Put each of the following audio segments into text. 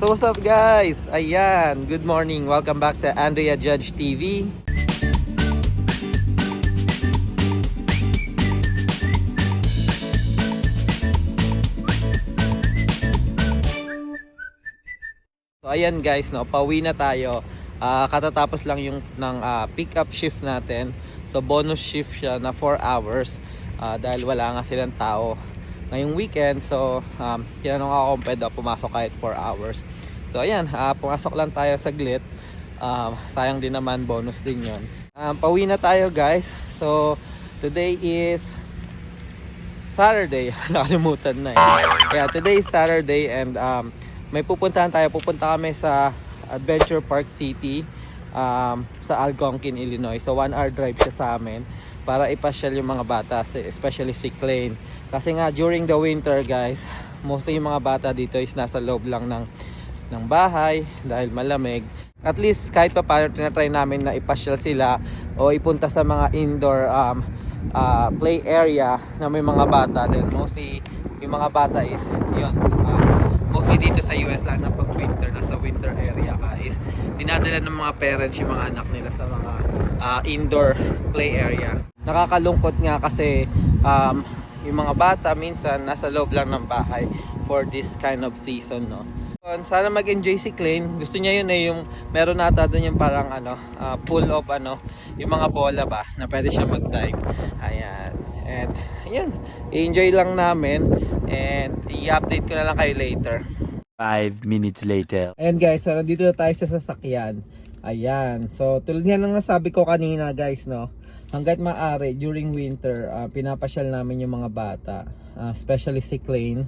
So what's up guys? Ayan, good morning. Welcome back sa Andrea Judge TV. So ayan guys, no, pauwi na tayo. Ah, katatapos lang yung ng ah, pick up shift natin. So bonus shift siya na 4 hours ah, dahil wala nga silang tao ngayong weekend. So um, tinanong ako kung pwede pumasok kahit 4 hours. So ayan, ah, pumasok lang tayo saglit. Um, sayang din naman, bonus din yon. Um, pauwi na tayo guys. So today is Saturday. Nakalimutan na eh. Yeah, today is Saturday and um, may pupuntahan tayo. Pupunta kami sa Adventure Park City um, sa Algonquin, Illinois. So one hour drive siya sa amin para ipasyal yung mga bata, especially si Klein. Kasi nga during the winter guys, mostly yung mga bata dito is nasa loob lang ng ng bahay dahil malamig. At least kahit pa paano tinatry namin na ipasyal sila o ipunta sa mga indoor um, uh, play area na may mga bata din. Mostly yung mga bata is yun. um, mostly dito sa US lang na pag winter, nasa winter area ka is dinadala ng mga parents yung mga anak nila sa mga uh, indoor play area. Nakakalungkot nga kasi um, yung mga bata minsan nasa loob lang ng bahay for this kind of season no. Sana mag-enjoy si Klein. Gusto niya yun eh, yung meron nata doon yung parang ano, ah, pull of ano, yung mga bola ba, na pwede siya mag-dive. Ayan. And, ayun, i-enjoy lang namin. And, i-update ko na lang kayo later. Five minutes later. Ayan guys, so nandito na tayo sa sasakyan. Ayan. So, tulad nga ng nasabi ko kanina guys, no, hanggat maaari during winter, ah, pinapasyal namin yung mga bata, ah, especially si Klein.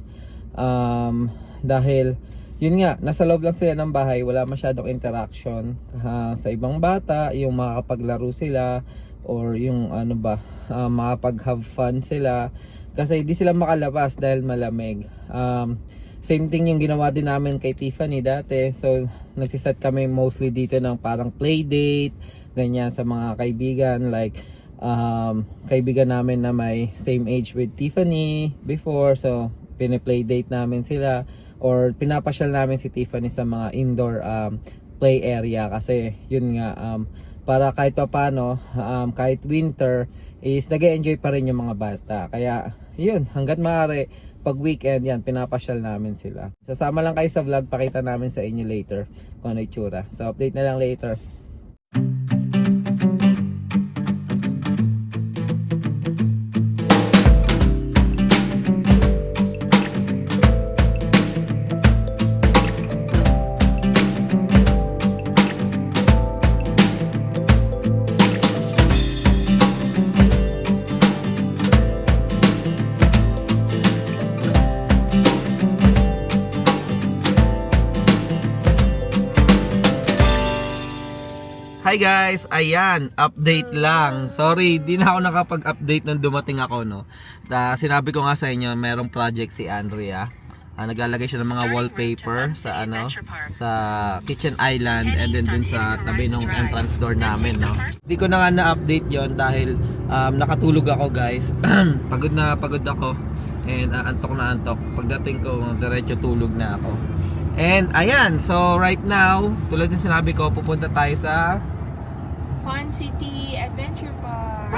Um, dahil, yun nga, nasa loob lang sila ng bahay, wala masyadong interaction ah, sa ibang bata, yung makakapaglaro sila, or yung ano ba, ah, makapag-have fun sila. Kasi di sila makalabas dahil malamig. Um, same thing yung ginawa din namin kay Tiffany dati. So, nagsiset kami mostly dito ng parang play date, ganyan sa mga kaibigan. Like, um, kaibigan namin na may same age with Tiffany before. So, piniplay date namin sila. Or pinapasyal namin si Tiffany sa mga indoor um, play area. Kasi, yun nga, um, para kahit pa paano, um, kahit winter, is nag enjoy pa rin yung mga bata. Kaya, yun, hanggat maaari, pag weekend, yan, pinapasyal namin sila. Sasama lang kayo sa vlog, pakita namin sa inyo later kung ano itsura. So, update na lang later. Hi guys, ayan, update lang. Sorry, di na ako nakapag-update nung dumating ako, no. Da, sinabi ko nga sa inyo, merong project si Andrea. Ah, naglalagay siya ng mga wallpaper sa ano, sa kitchen island and then dun sa tabi ng entrance door namin, no. Hindi ko na nga na-update yon dahil um, nakatulog ako, guys. pagod na pagod ako and ah, antok na antok. Pagdating ko, diretso tulog na ako. And ayan, so right now, tulad ng sinabi ko, pupunta tayo sa Fun City Adventure Park.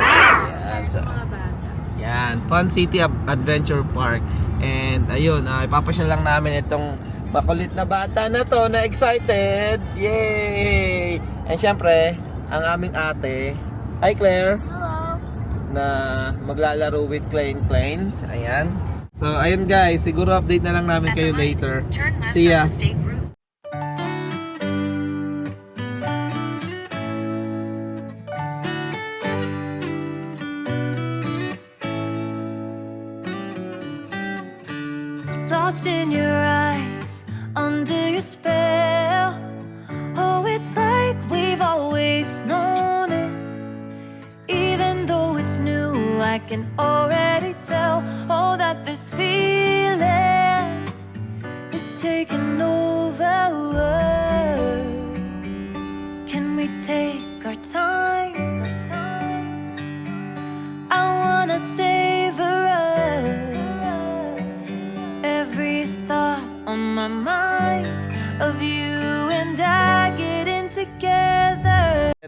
So, sa mga bata. yan, Fun City Adventure Park. And ayun, uh, ipapasyal lang namin itong makulit na bata na to na excited. Yay! And syempre, ang aming ate, hi Claire, Hello. na maglalaro with Klein Klein. Ayan. So ayun guys, siguro update na lang namin kayo later. See ya. Lost in your eyes, under your spell. Oh, it's like we've always known it. Even though it's new, I can already tell. Oh, that this feeling is taking over. Can we take our time?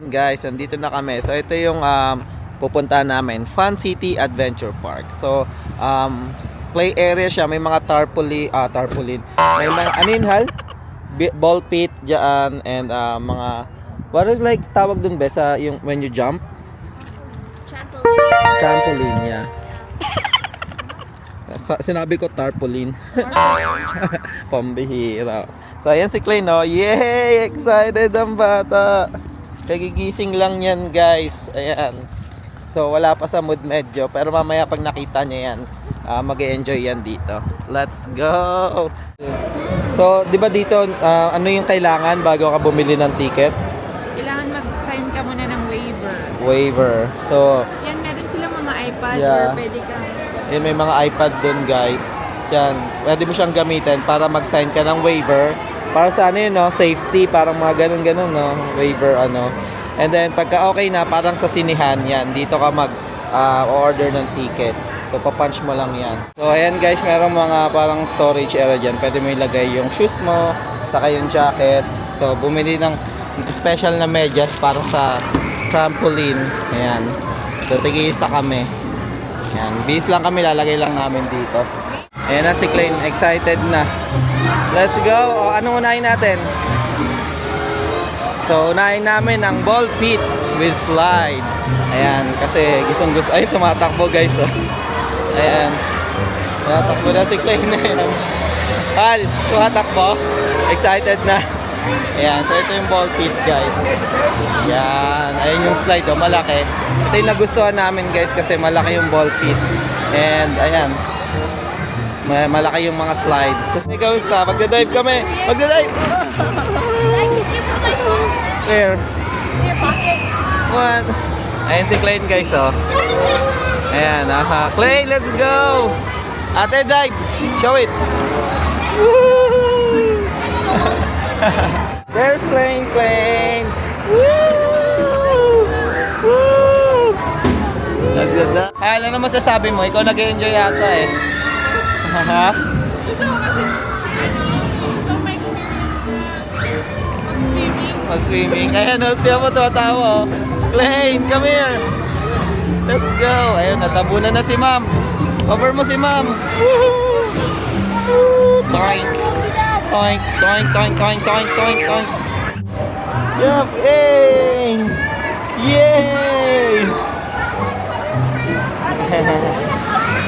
Guys, nandito na kami. So ito yung um, pupuntahan namin, Fun City Adventure Park. So um, play area siya, may mga tarpaulin, ah tarpaulin. May mga ano yun, Hal? Ball pit diyan and ah, mga what is like tawag dun be sa yung when you jump? Trampoline. Trampoline, yeah. Sa, sinabi ko tarpaulin. Pambihira. So, ayan si Clay, no? Yay! Excited ang bata! Kagigising lang yan, guys. Ayan. So, wala pa sa mood medyo. Pero mamaya pag nakita niya yan, ah, mag enjoy yan dito. Let's go! So, di ba dito, ah, ano yung kailangan bago ka bumili ng ticket? Kailangan mag-sign ka muna ng waiver. Waiver. So, Yan, meron silang mga iPad Yeah. or pwede kang... Yun, may mga iPad dun guys. Diyan, pwede mo siyang gamitin para mag-sign ka ng waiver. Para sa ano yun, no? Safety, parang mga ganun-ganun, no? Waiver, ano. And then, pagka okay na, parang sa sinihan, yan. Dito ka mag-order ng ticket. So, papunch mo lang yan. So, ayan guys, merong mga parang storage area dyan. Pwede mo ilagay yung shoes mo, saka yung jacket. So, bumili ng special na medyas para sa trampoline. Ayan. So, tigisa kami. Yan, bis lang kami, lalagay lang namin dito. Ayan na si Klein, excited na. Let's go! O, anong unahin natin? So, unahin namin ang ball pit with slide. Ayan, kasi gustong gusto. Ay, tumatakbo guys. Oh. Ayan. Tumatakbo na si Klein na yan. Hal, tumatakbo. Excited na. Ayan, so ito yung ball pit guys. Yan, ayun yung slide oh, malaki. Ito yung nagustuhan namin guys kasi malaki yung ball pit. And ayan, ma- malaki yung mga slides. Ikaw basta, magda-dive kami. Magda-dive! Clear. One. Ayan si Klein guys oh. Ayan, aha. Klein, let's go! Ate, dive! Show it! There's Klein, Klein! Woo! Woo! Ay, ano naman sasabi mo? Ikaw nag-enjoy yata eh. Haha. Gusto ko kasi, ano, gusto ko ma-experience na mag-swimming. Mag-swimming. Ayan, oh, tiyan mo tumatawa. oh. Klein, come here. Let's go. Ayun, natabunan na si ma'am. Cover mo si ma'am. Woohoo! Woo! Toink. Toink, toink, toink, toink, toink, toink, toink. Yup! Yay! Yay!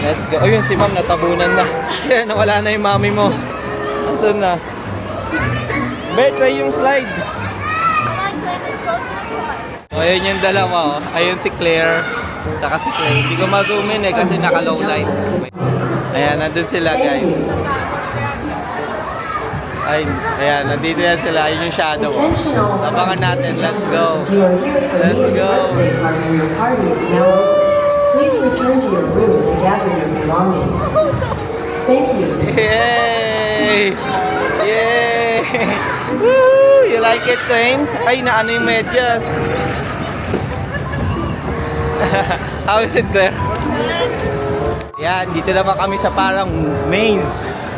Let's go. Ayun, si ma'am natabunan na. Kaya nawala na yung mami mo. Asan na? Bet, try yung slide. O, ayun yung dalawa, oh. Ayun si Claire. Saka si Claire. Hindi ko ma-zoom in eh kasi naka-low light. Ayan, nandun sila guys. Ay, ayan, nandito yan sila. Ayun yung shadow. oh. Abangan natin. Let's go. Let's go. Please return to your room to gather your belongings. Thank you. Yay! Yay! Woo! You like it, Twain? Ay, naano yung medyas. How is it, Claire? Yan, dito naman kami sa parang maze.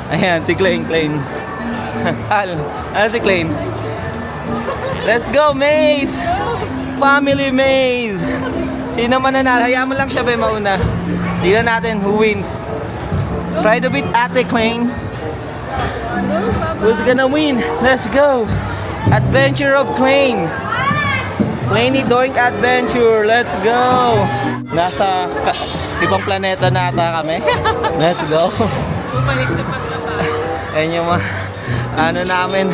Ayan, si Klein, Klein. Hal, ano si Klein? Let's go, maze! Family maze! Sino man nanalo? Hayaan mo lang siya ba mauna. Tignan natin who wins. Try to beat Ate Klein. Who's gonna win? Let's go! Adventure of Klein! Kleiny Doink Adventure! Let's go! Nasa ibang planeta na ata kami. Let's go! Bumalik na paglaba. Ayan yung mga ano namin.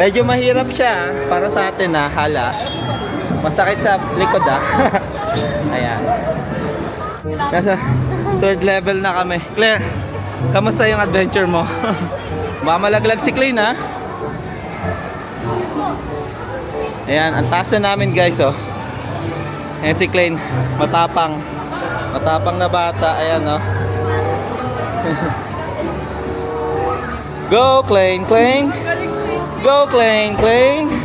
Medyo mahirap siya ah, para sa atin na hala. Masakit sa likod ah. Ayan. Nasa third level na kami. Claire, kamusta yung adventure mo? Baka malaglag si Klein ha? Ayan, ang taas na namin guys oh. Ayan si Klein, matapang. Matapang na bata, ayan oh. Go Klein, Klein. Go Klein, Klein.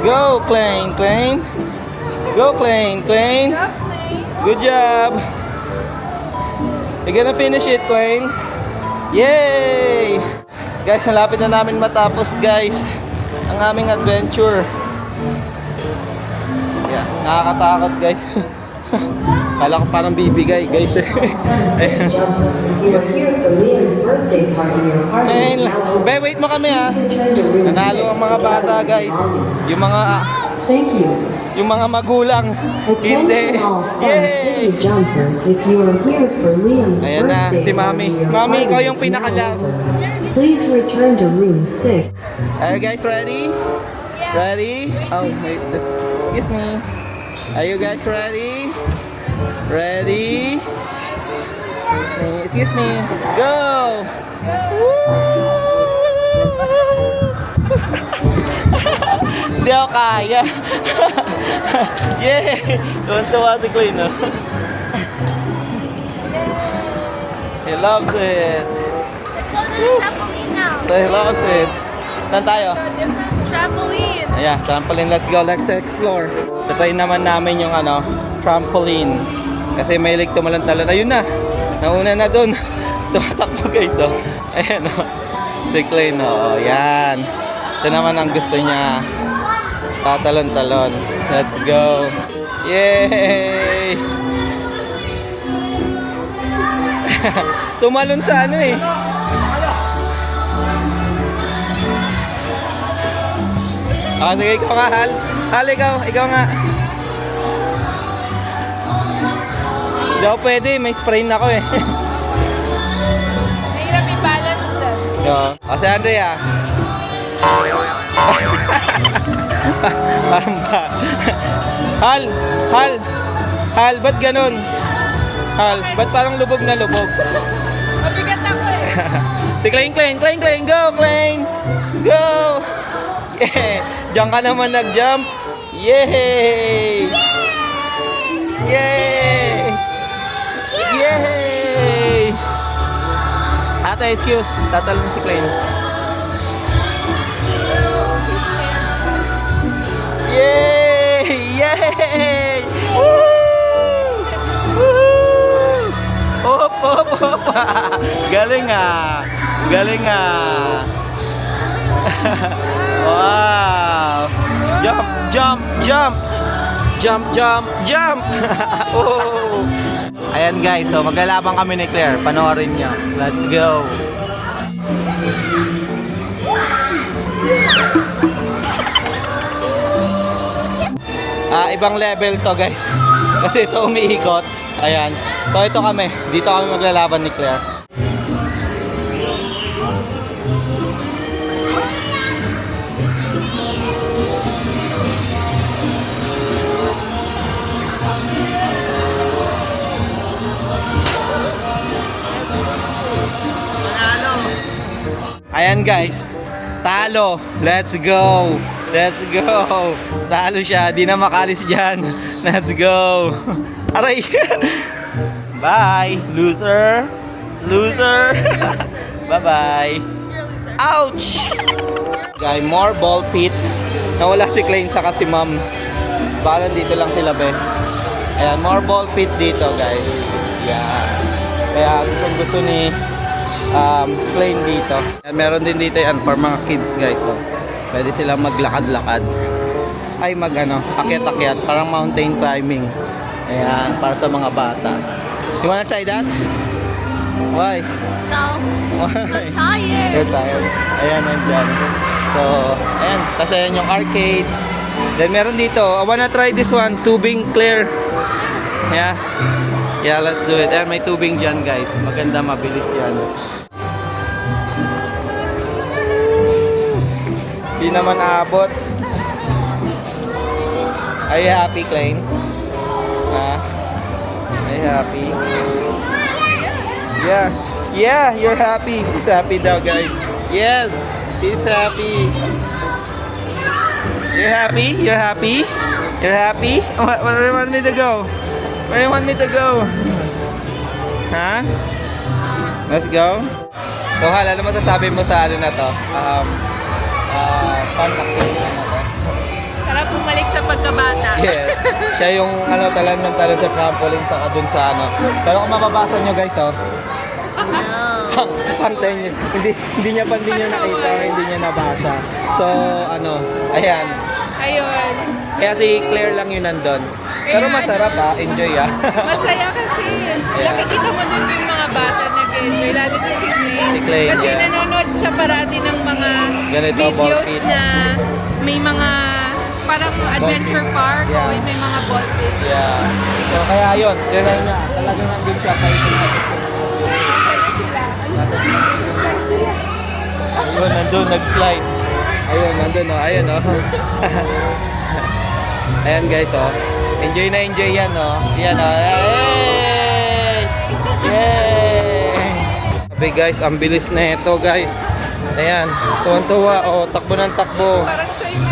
Go Klein, Klein. Go Klein, Klein. Good job. You're gonna finish it, Klein. Yay! Guys, malapit na namin matapos guys ang aming adventure. Yeah, nakakatakot guys. Kala ko parang bibigay guys eh. Ayan. Over. Be, wait mo kami ha. Room Nanalo ang mga bata guys. Yung mga Thank you. yung mga magulang. Hindi. Yay! Ayan na, si Mami. Mami, ikaw yung pinakalas. Please return to room 6. Are you guys ready? Yeah. Ready? Oh, wait. This, excuse me. Are you guys ready? Ready? Excuse me. Excuse me. Go! Hindi ako kaya. Yay! Tuwan-tuwa si Queen, no? He loves it. Let's go to the trampoline now. He loves it. Saan tayo? Trampoline. Ayan, trampoline. Let's go. Let's explore. Try naman namin yung ano, trampoline. Kasi may lig tumalon-talon. Ayun na. Nauna na dun. Tumatakbo guys. Oh. Ayan oh. Si Clay no. Oh, yan. Ito naman ang gusto niya. Tatalon-talon. Let's go. Yay! Tumalon sa ano eh. Ah, sige, ikaw nga, Hal. Hal, ikaw. Ikaw nga. Hindi ako pwede. May sprain ako eh. Mahirap i-balance na. Oo. O, si Andrea. Parang ba? Hal! Hal! Hal, ba't ganun? Hal, ba't parang lubog na lubog? Mabigat ako eh. Si Klein, Klein, Klein, Klein, go, Klein! Go! Diyan ka naman nag-jump. Yay! Yay! Ate, excuse. Tatalon si Klein. Yay! Yay! Woo! Woo! Op, op, op! Galing ah! Galing ah! wow! Jump, jump, jump! Jump, jump, jump! oh! Ayan guys, so maglalabang kami ni Claire. Panoorin niyo. Let's go! Ah, ibang level to guys. Kasi ito umiikot. Ayan. So ito kami. Dito kami maglalaban ni Claire. Ayan guys. Talo. Let's go. Let's go. Talo siya. Di na makalis dyan. Let's go. Aray. Bye. Loser. Loser. Bye-bye. Ouch! Guy, more ball pit. Nawala si Klein saka si Ma'am. Baka dito lang sila, be. Ayan, more ball pit dito, guys. Yan. Kaya gustong gusto ni um, Klein dito. Ayan, meron din dito yan for mga kids, guys. So, pwede silang maglakad-lakad. Ay, mag ano, akyat-akyat. Parang mountain climbing. Ayan, para sa mga bata. You wanna try that? Why? No. Why? I'm tired. You're tired. Ayan, nandyan. So, ayan. Kasi ayan yung arcade. Then, meron dito. I wanna try this one. Tubing clear. Yeah. Yeah, let's do it. Ayan, may tubing dyan, guys. Maganda, mabilis yan. Di naman aabot. Are you happy, Klein? Ha? Are you happy? Yeah. Yeah, you're happy. He's happy daw, guys. Yes, he's happy. You're happy? You're happy? You're happy? Where do you want me to go? Where do you want me to go? Huh? Let's go. So, Hal, ano masasabi mo sa ano na to? Um, uh, fun activity na to? Sarap bumalik sa pagkabata. Yes. Siya yung ano, talan ng talan sa trampoline saka dun sa ano. Pero kung mababasa nyo guys, oh. pang 10 years. Hindi, hindi niya pa hindi niya nakita hindi niya nabasa. So, ano, ayan. Ayun. Kaya si Claire lang yun nandun. Pero masarap ah, enjoy ah. Masaya kasi. Nakikita mo dun yung mga bata nag-enjoy. Lalo na si Clay. Si Clay, kasi yeah. nanonood siya parati ng mga Ganito, ball videos pit. na may mga parang adventure park Yeah. o may mga ball pit. yeah. So, kaya yun, tinay niya. Talagang nandun siya sila. Masaya sila. Ayun, nandun, nag-slide. Ayun, nandun, oh. Ayun, oh. Ayan, guys, oh. Enjoy na enjoy yan, oh. Yan, oh. Yay! Yay! Sabi, guys, ang bilis na ito, guys. Ayan, tuwan-tuwa, oh. Takbo ng takbo.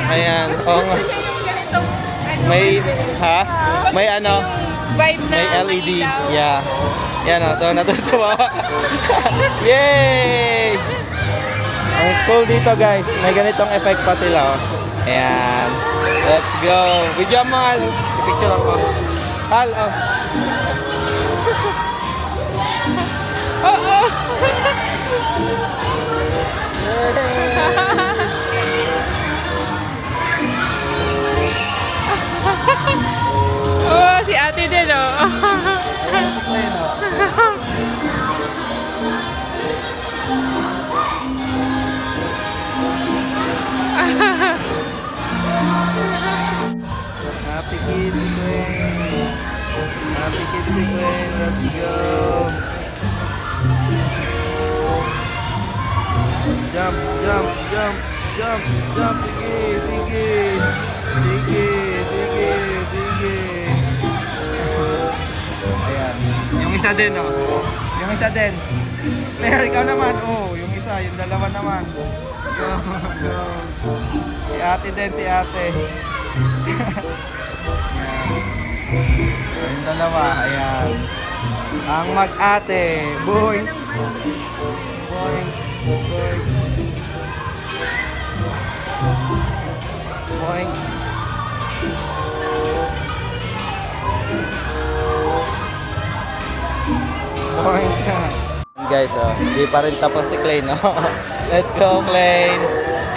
Ayan, nga. ganitong ano, May, ha? May ano? vibe na May LED. Yeah. Yan, oh. Tuwa natutuwa. Yay! Ang cool dito guys, may ganitong effect pa sila oh. Ayan. Let's go. Video mo Al. Picture ako. Al, oh. Oo. Oh, Kids Queen. Happy Kids Queen. Let's go. Jump, jump, jump, jump, jump. Sige, sige. Sige, sige, sige. Ayan. Yung isa din, oh. Yung isa din. Claire, ikaw naman. Oh, yung isa, yung dalawa naman. Go, go. Si ate din, si ate. Ayan. Yung dalawa, ayan. Ang mag-ate. Boy. Boy. Boy. Boy. Boy. Guys, oh, hindi pa rin tapos si Clay, no? Let's go, Clay.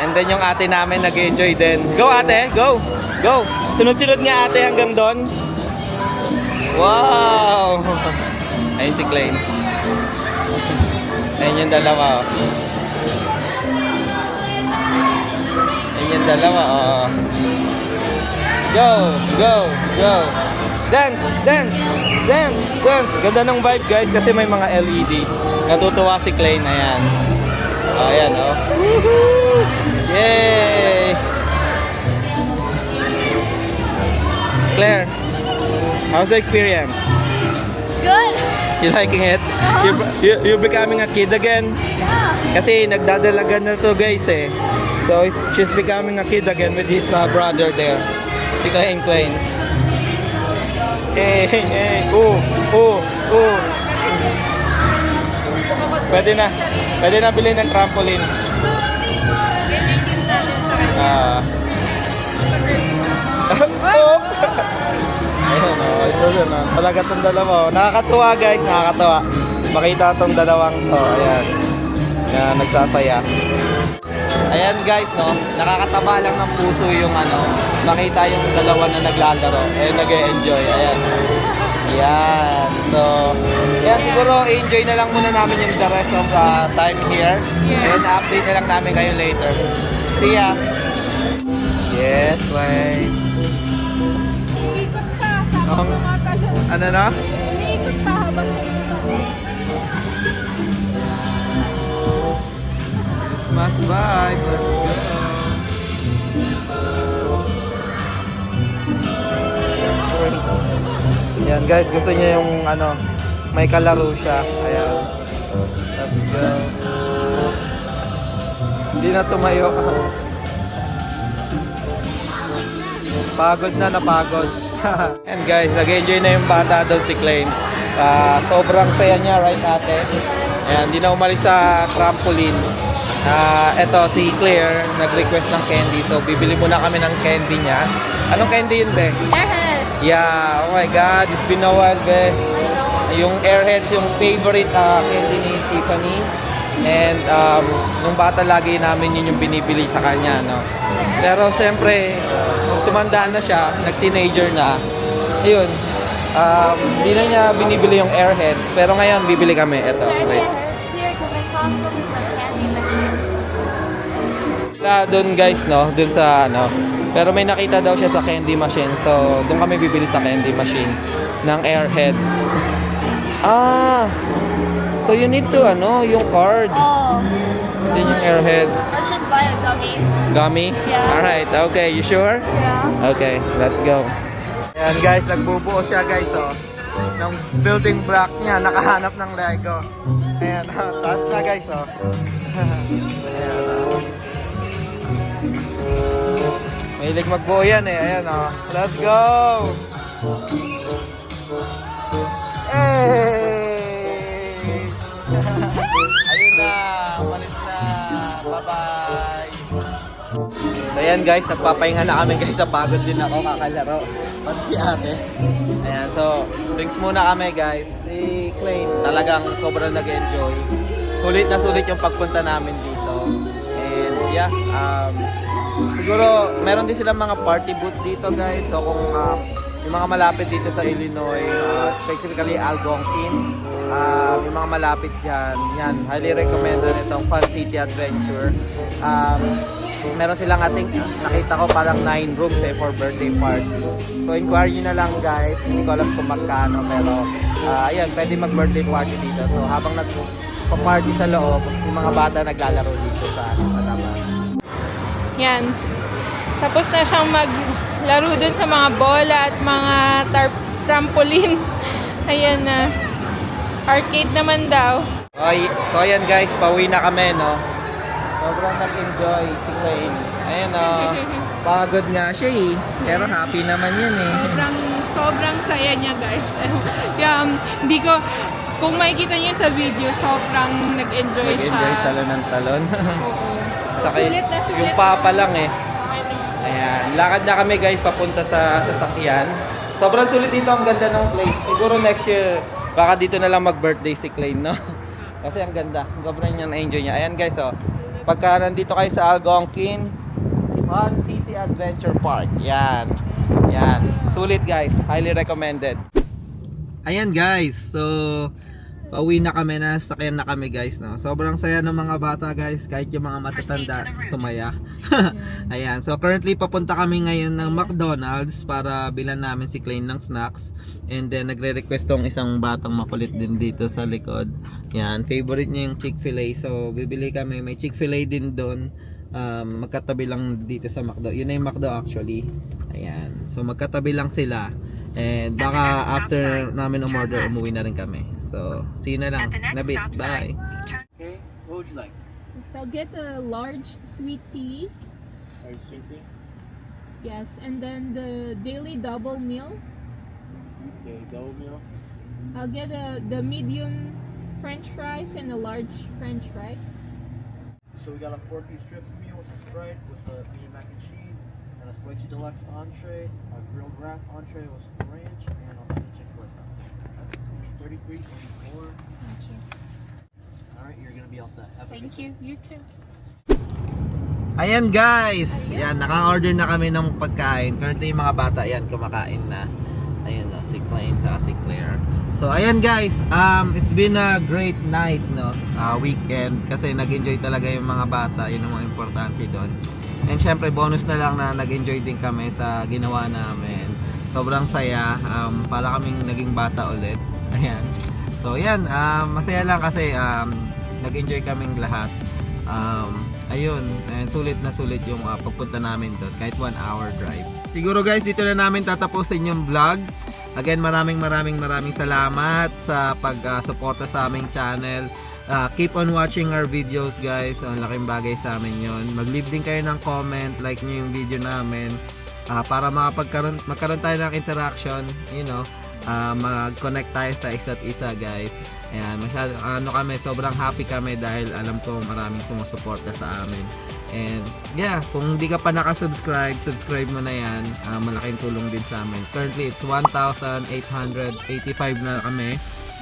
And then yung ate namin nag-enjoy din. Go ate, go! Go! Sunod-sunod nga ate hanggang doon. Wow! Ayun si Clay. Ayun yung dalawa, oh. Ayun yung dalawa, oh. Go! Go! Go! Dance! Dance! Dance! Dance! Ganda ng vibe guys kasi may mga LED. Natutuwa si Clay na yan. Oh, ayan oh. Woohoo! Yay! Claire, how's the experience? Good. You liking it? You, you, you're becoming a kid again? Kasi nagdadalagan na to guys eh. So she's becoming a kid again with his uh, brother there. Si Klein Klein. Hey, hey, hey. Oh, oh, oh. Pwede na. Pwede na bilhin ng trampoline. Ah. oh. Ayun, oh, ito yun, oh. Talaga tong dalawa. oh. Nakakatuwa guys, nakakatuwa. Makita tong dalawang to, ayan. Na nagsasaya. Ayan guys, no, nakakataba lang ng puso yung ano, makita yung dalawa na naglalaro, eh nag-enjoy, ayan. Yan. So, yan siguro enjoy na lang muna namin yung the rest of uh, time here. Yeah. And update na lang namin kayo later. See ya. Yes, wait. Tumatalo. Ano na? Umiikot pa habang. Christmas vibe. Let's go. Yan guys, gusto niya yung ano, may kalaro siya. Ayan. Let's go. Hindi na tumayo. Pagod na, napagod. And guys, nag-enjoy na yung bata doon si Klein. Ah, sobrang saya niya, right ate? Ayan, hindi na umalis sa trampoline. Ah, eto si Claire nag-request ng candy. So bibili muna kami ng candy niya. Anong candy yun, be? Yes. Yeah, oh my god, it's been a while, be. yung Airheads, yung favorite ah, candy ni Tiffany. And um, nung bata lagi namin yun yung binibili sa kanya, no. Pero siyempre, nung tumanda na siya, nag-teenager na, ayun, um, hindi na niya binibili yung Airheads. Pero ngayon, bibili kami. Ito, wait. Wala doon guys, no? Doon sa ano. Pero may nakita daw siya sa candy machine. So, doon kami bibili sa candy machine ng Airheads. Ah! So, you need to, ano, yung card. Oh, Then yung Airheads. let's just buy a gummy. Gummy? Yeah. Alright, okay. You sure? Yeah. Okay, let's go. Ayan guys, nagbubuo siya guys, oh. Ng building blocks niya, nakahanap ng Lego. Ayan, taas na guys, oh. Ayan, oh. Mahilig magbuo yan eh. Ayan oh. Let's go! Hey! Bye-bye! So ayan guys, nagpapahinga na kami guys. Napagod din ako kakalaro. Pati si ate. Ayan, so drinks muna kami guys. Si Clay talagang sobrang nag-enjoy. Sulit na sulit yung pagpunta namin dito. And yeah, um, siguro meron din silang mga party booth dito guys. So kung um, yung mga malapit dito sa Illinois, uh, specifically Algonquin, uh, yung mga malapit dyan, yan, highly recommended itong Fun City Adventure. Um, meron silang ating nakita ko parang 9 rooms eh for birthday party. So inquire nyo na lang guys. Hindi ko alam kung magkano pero uh, ayan, pwede mag birthday party dito. So habang nag party sa loob, yung mga bata naglalaro dito sa ano, sa labas. Yan. Tapos na siyang maglaro dun sa mga bola at mga tar- trampoline. Ayan na. Arcade naman daw. Okay, so ayan guys, pauwi na kami no. Sobrang nag-enjoy si Clayne. Ayan o, pagod nga siya eh. Pero happy naman yan eh. Sobrang, sobrang saya niya guys. Kaya um, hindi ko, kung makikita niyo sa video, sobrang nag-enjoy siya. Nag-enjoy talon ng talon. Oo. Saka Sulit na sulit. yung papa lang eh. Ayan, lakad na kami guys papunta sa sasakyan. Sobrang sulit dito, ang ganda ng place. Siguro next year, baka dito na lang mag-birthday si Clayne, no? Kasi ang ganda, sobrang niya na-enjoy niya. Ayan guys, oh. Pagka nandito kayo sa Algonquin, Fun City Adventure Park. Yan. Yan. Sulit guys, highly recommended. Ayan guys, so pauwi na kami na, sakyan na kami guys no. Sobrang saya ng mga bata guys, kahit yung mga matatanda sumaya. Ayan, so currently papunta kami ngayon ng McDonald's para bilan namin si Klein ng snacks. And then nagre-request tong isang batang makulit din dito sa likod. Yan, favorite niya yung Chick-fil-A. So bibili kami, may Chick-fil-A din doon. Um, magkatabi lang dito sa McDo. Yun na yung McDo actually. Ayan. So magkatabi lang sila. And baka after namin umorder, umuwi na rin kami. So, see you na lang. Nabit. Bye. Okay, what would you like? So I'll get a large sweet tea. Are you sweet tea? Yes, and then the daily double meal. Okay, double meal. I'll get a the medium French fries and a large French fries. So we got a four-piece strips meal with some Sprite, with a medium mac and cheese, and a spicy deluxe entree, a grilled wrap entree with some ranch, and a 33.4. Thank you. All right, you're gonna be all set. Have Thank you. You too. Ayan guys, Ayan. yan naka-order na kami ng pagkain. Currently yung mga bata yan kumakain na. Ayan na, si Klein sa si Claire. So ayan guys, um, it's been a great night no, uh, weekend kasi nag-enjoy talaga yung mga bata. Yun ang mga importante doon. And syempre bonus na lang na nag-enjoy din kami sa ginawa namin. Sobrang saya. Um, para kaming naging bata ulit. Ayan. So yan, um, masaya lang kasi um, nag-enjoy kaming lahat. Um, ayun, and sulit na sulit yung uh, pagpunta namin doon kahit one hour drive. Siguro guys, dito na namin tatapusin yung vlog. Again, maraming maraming maraming salamat sa pag-suporta sa aming channel. Uh, keep on watching our videos guys. Ang laking bagay sa amin yon. Mag-leave din kayo ng comment, like nyo yung video namin. Ah, para makapagkaroon magkaroon tayo ng interaction, you know, ah, mag-connect tayo sa isa't isa, guys. Ayan, masyado, ano kami, sobrang happy kami dahil alam ko maraming sumusuporta sa amin. And yeah, kung hindi ka pa nakasubscribe, subscribe mo na yan. Ah, malaking tulong din sa amin. Currently, it's 1,885 na kami.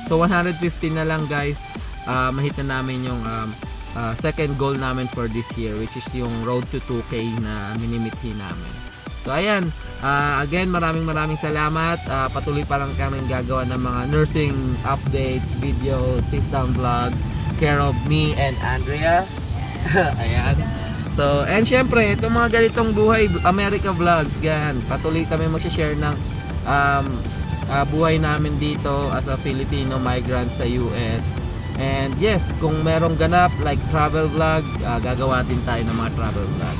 So 150 na lang guys, uh, mahit na namin yung um, uh, second goal namin for this year which is yung road to 2K na minimithi namin. So ayan, uh, again maraming maraming salamat. Uh, patuloy pa lang kami gagawa ng mga nursing updates, video, sit down vlogs care of me and Andrea. ayan. So, and syempre, itong mga ganitong buhay America vlogs, gan. Patuloy kami mag-share ng um, ah, buhay namin dito as a Filipino migrant sa US. And yes, kung merong ganap like travel vlog, ah, gagawa din tayo ng mga travel vlog.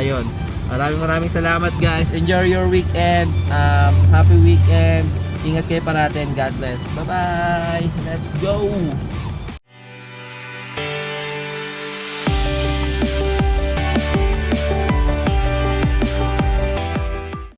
Ayun. Maraming maraming salamat guys. Enjoy your weekend. Um, happy weekend. Ingat kayo parating. God bless. Bye-bye. Let's go.